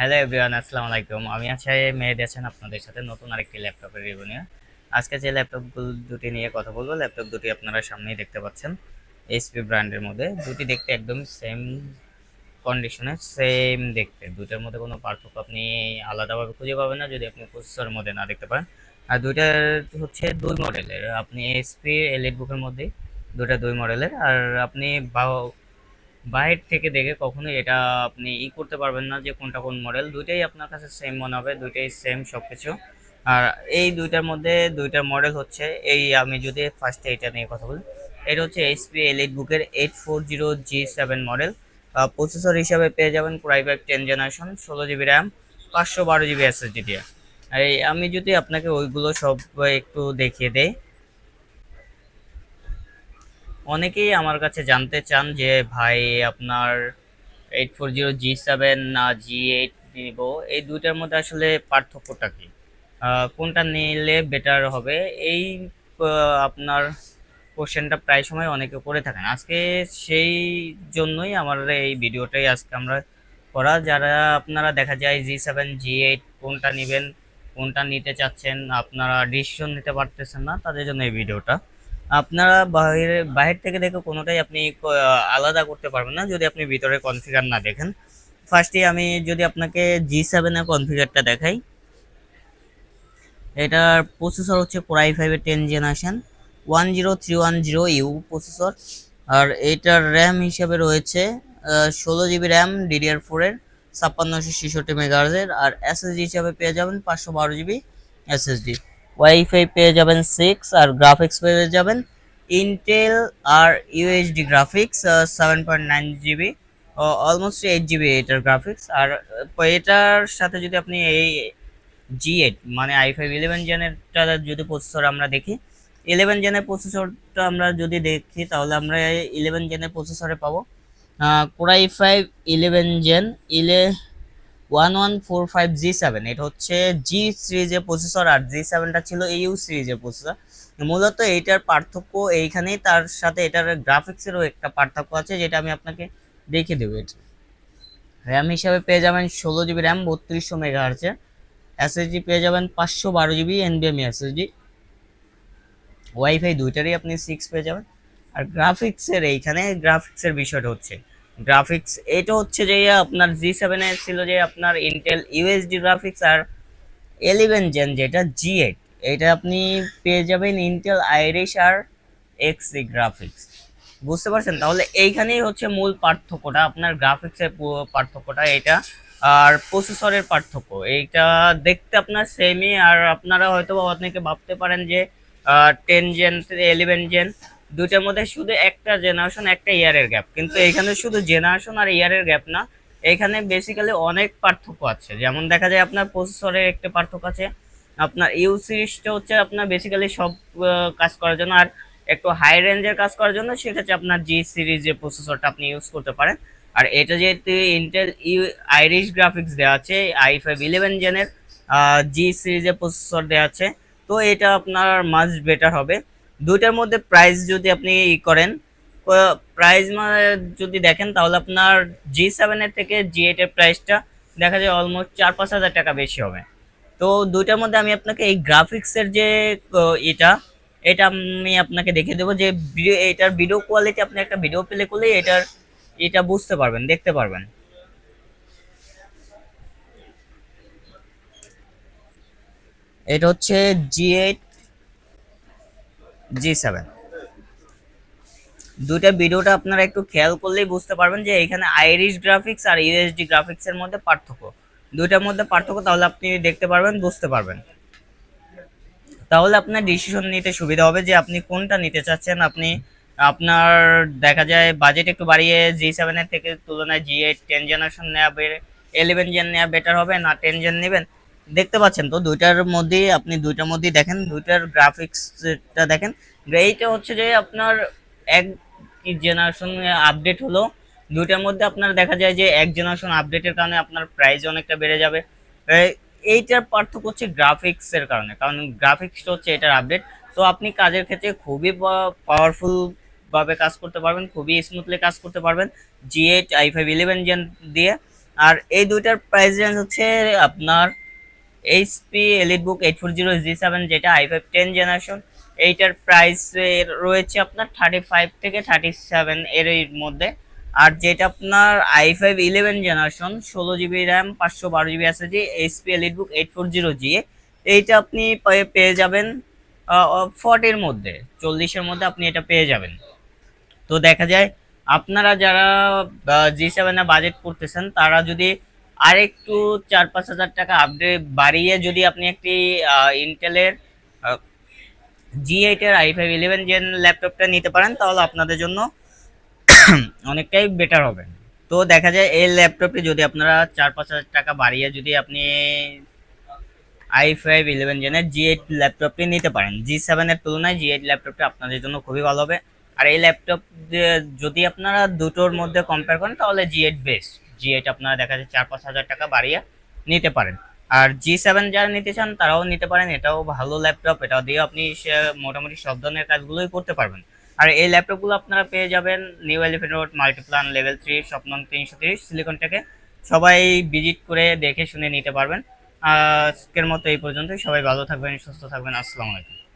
Hello everyone আসসালামু আলাইকুম। আমি আছি মেহেদি আছেন আপনাদের সাথে নতুন আরেকটি ল্যাপটপের রিভিউ নিয়ে। আজকে যে ল্যাপটপগুলো দুটি নিয়ে কথা বলব, ল্যাপটপ দুটি আপনারা সামনেই দেখতে পাচ্ছেন এইচপি ব্র্যান্ডের মধ্যে। দুটি দেখতে একদম সেম কন্ডিশনে সেম দেখতে। দুটার মধ্যে কোনো পার্থক্য আপনি আলাদাভাবে খুঁজে পাবেন না, যদি আপনি প্রসেসরের মধ্যে না দেখতে পারেন। আর দুইটার হচ্ছে দুই মডেলের আপনি এইচপি এলিট বুকের মধ্যে দুটা দুই মডেলের আর আপনি বা- বাইরে থেকে দেখে কখনোই এটা আপনি ই করতে পারবেন না যে কোনটা কোন মডেল দুইটাই আপনার কাছে সেম মনে হবে, দুইটাই সেম সব কিছু আর এই দুইটার মধ্যে দুইটার মডেল হচ্ছে, এই আমি যদি ফার্স্টে এটা নিয়ে কথা বলি, এটা হচ্ছে এইচপি এলিট বুকের eight four zero G seven model processor হিসাবে পেয়ে যাবেন ফাইভ টেন জেনারেশন ষোলো জিবি র্যাম পাঁচশো বারো জিবি এসএসডি দিয়ে এই, আমি যদি আপনাকে ওইগুলো সব একটু দেখিয়ে দেই অনেকেই আমার কাছে জানতে চান যে, ভাই, আপনার eight four zero G seven না জি এইট নিব? এই দুইটার মধ্যে আসলে পার্থক্যটা কি? কোনটা নিলে বেটার হবে? এই আপনার কোশ্চেনটা প্রায় সময় অনেকে করে থাকেন। আজকে সেই জন্যই আমার এই ভিডিওটাই আজকে আমরা করা। যারা আপনারা দেখা যায় জি সেভেন জি এইট কোনটা নেবেন, কোনটা নিতে চাচ্ছেন, আপনারা ডিসিশন নিতে পারতেছেন না, তাদের জন্য এই ভিডিওটা। আপনারা বাইরে বাইরে থেকে দেখে কোনোটাই আপনি আলাদা করতে পারবেন না, যদি আপনি ভিতরে কনফিগার না দেখেন। ফার্স্টে আমি যদি আপনাকে জি সেভেনের কনফিগারটা দেখাই। এটার প্রসেসর হচ্ছে কোরাই ফাইভের ten generation one zero three one zero U processor আর এটার র্যাম হিসেবে রয়েছে ষোলো জিবি র্যাম ডিডিআর ফোরের ছাপ্পান্নশো ছেষট্টি মেগাহার্জের আর এসএসডি হিসাবে পেয়ে যাবেন পাঁচশো বারো জিবি এসএসডি ওয়াইফাই পেয়ে যাবেন সিক্স আর গ্রাফিক্স পেয়ে যাবেন ইন্টেল আর UHD graphics seven point nine GB almost eight GB এটার গ্রাফিক্স আর এটার সাথে যদি আপনি এই জি এইট মানে আই ফাইভ ইলেভেন জেনেরটা যদি প্রসেসর আমরা দেখি ইলেভেন জেনের প্রসেসরটা আমরা যদি দেখি তাহলে আমরা ইলেভেন জেনের প্রসেসরে পাবো। Core i five eleven gen ইলে one one four five G seven এটা হচ্ছে জি সিরিজের প্রসেসর আর জি সেভেনটা ছিল ইউ সিরিজের প্রসেসর মূলত এইটার পার্থক্য এইখানেই, তার সাথে এটার গ্রাফিক্সেরও একটা পার্থক্য আছে, যেটা আমি আপনাকে দেখে দেবো এটা। র্যাম হিসাবে পেয়ে যাবেন ষোলো জিবি র্যাম বত্রিশশো মেগা হার্জের এসএসডি পেয়ে যাবেন পাঁচশো বারো জিবি এনবিএমই এসএসডি ওয়াইফাই দুইটারই আপনি সিক্স পেয়ে যাবেন। আর গ্রাফিক্সের এইখানে গ্রাফিক্সের বিষয়টা হচ্ছে গ্রাফিক্স এটা হচ্ছে যে আপনার জি সেভেনের ছিল যে আপনার ইন্টেল ইউএসডি গ্রাফিক্স আর এলিভেন জেন যেটা জি এইট এটা আপনি পেয়ে যাবেন ইন্টেল আইরিশ আর এক্সি গ্রাফিক্স বুঝতে পারছেন? তাহলে এইখানেই হচ্ছে মূল পার্থক্যটা, আপনার গ্রাফিক্সের পার্থক্যটা এটা, আর প্রসেসরের পার্থক্য। এইটা দেখতে আপনার সেমই আর আপনারা হয়তো অনেকে ভাবতে পারেন যে টেন জেন ইলেভেন জেন দুইটার মধ্যে শুধু একটা জেনারেশন একটা ইয়ারের গ্যাপ কিন্তু এখানে শুধু জেনারেশন আর ইয়ারের গ্যাপ না, এখানে বেসিক্যালি অনেক পার্থক্য আছে। যেমন দেখা যায় আপনার প্রসেসরের একটা পার্থক্য আছে, আপনার ইউ সিরিজটা হচ্ছে আপনার বেসিক্যালি সব কাজ করার জন্য, আর একটু হাই রেঞ্জের কাজ করার জন্য সেক্ষেত্রে আপনার জি সিরিজের প্রসেসরটা আপনি ইউজ করতে পারেন। আর এটা যেহেতু ইন্টেল ইউ আইরিশ গ্রাফিক্স দেওয়া আছে আই ফাইভ ইলেভেন জেনের জি সিরিজের প্রসেসর দেওয়া আছে, তো এটা আপনার মাস্ট বেটার হবে। দুইটার মধ্যে প্রাইস যদি আপনি ই করেন প্রাইস যদি দেখেন, তাহলে আপনার জি সেভেনের থেকে জি এইটের প্রাইসটা দেখা যায় অলমোস্ট চার পাঁচ হাজার টাকা বেশি হবে। তো দুইটার মধ্যে আমি আপনাকে এই গ্রাফিক্সের যে এটা এটা আমি আপনাকে দেখে দেবো যে এটার ভিডিও কোয়ালিটি আপনি একটা ভিডিও প্লে করলেই এটার এটা বুঝতে পারবেন, দেখতে পারবেন। এটা হচ্ছে জি এইট জি সেভেন দুইটা ভিডিওটা আপনারা একটু খেয়াল করলেই বুঝতে পারবেন যে এখানে আইরিশ গ্রাফিক্স আর ইউএসডি গ্রাফিক্সের মধ্যে পার্থক্য। দুইটার মধ্যে পার্থক্য তাহলে আপনি দেখতে পারবেন, বুঝতে পারবেন। তাহলে আপনার ডিসিশন নিতে সুবিধা হবে যে আপনি কোনটা নিতে চাচ্ছেন। আপনি, আপনার দেখা যায় বাজেট একটু বাড়িয়ে জি সেভেনের থেকে তুলনায় জি এইট টেন জেনারেশন নেওয়া ইলেভেন জেন নেওয়া বেটার হবে, না টেন জেন নেবেন। দেখতে পাচ্ছেন তো, দুইটার মধ্যেই, আপনি দুইটার মধ্যেই দেখেন, দুইটার গ্রাফিক্সটা দেখেন এইটা হচ্ছে যে আপনার এক জেনারেশন আপডেট হলো, দুইটার মধ্যে আপনার দেখা যায় যে এক জেনারেশন আপডেটের কারণে আপনার প্রাইস অনেকটা বেড়ে যাবে। এইটার পার্থক্য হচ্ছে গ্রাফিক্সের কারণে, কারণ গ্রাফিক্সটা হচ্ছে এটার আপডেট তো আপনি কাজের ক্ষেত্রে খুবই পাওয়ারফুল ভাবে কাজ করতে পারবেন, খুবই স্মুথলি কাজ করতে পারবেন G eight I five eleven gen দিয়ে। আর এই দুইটার প্রাইস রেঞ্জ হচ্ছে আপনার HP elite book eight four zero G seven যেটা আই ফাইভ টেন জেনারেশন এইটার প্রাইস রয়েছে আপনার থার্টি ফাইভ থেকে থার্টি সেভেন এর মধ্যে। আর যেটা আপনার আই ফাইভ ইলেভেন জেনারেশন ষোলো জিবি র্যাম পাঁচশো বারো জিবি আছে SSD HP elite book eight four zero G এইটা আপনি পেয়ে যাবেন ফর্টির মধ্যে চল্লিশের মধ্যে আপনি এটা পেয়ে যাবেন। তো দেখা যায়, আপনারা যারা জি সেভেনে বাজেট করতেছেন, তারা যদি আরেকটু চার পাঁচ হাজার টাকা আপডেট বাড়িয়ে যদি আপনি একটি ইন্টেলের জি এইটের আই ফাইভ ইলেভেন জেন ল্যাপটপটা নিতে পারেন, তাহলে আপনাদের জন্য অনেকটাই বেটার হবে। তো দেখা যায় এই ল্যাপটপটি যদি আপনারা চার পাঁচ হাজার টাকা বাড়িয়ে যদি আপনি আই ফাইভ ইলেভেন জেনের জি এইট ল্যাপটপটি নিতে পারেন জি সেভেনের তুলনায় জি এইট ল্যাপটপটা আপনাদের জন্য খুবই ভালো হবে। আর এই ল্যাপটপ যদি আপনারা দুটোর মধ্যে কম্পেয়ার করেন, তাহলে G eight best G eight আপনারা দেখা যায় চার পাঁচ হাজার টাকা বাড়িয়ে নিতে পারেন। আর জি সেভেন যারা নিতে চান, তারাও নিতে পারেন। এটাও ভালো ল্যাপটপ এটা দিয়ে আপনি মোটামুটি সব ধরনের কাজগুলোই করতে পারবেন। আর এই ল্যাপটপগুলো আপনারা পেয়ে যাবেন new elephant road Multiplan level three স্বপ্নং তিনশো তিরিশ সিলিকন থেকে সবাই ভিজিট করে দেখে শুনে নিতে পারবেন। আজকের মতো এই পর্যন্তই। সবাই ভালো থাকবেন, সুস্থ থাকবেন। আসসালামু আলাইকুম।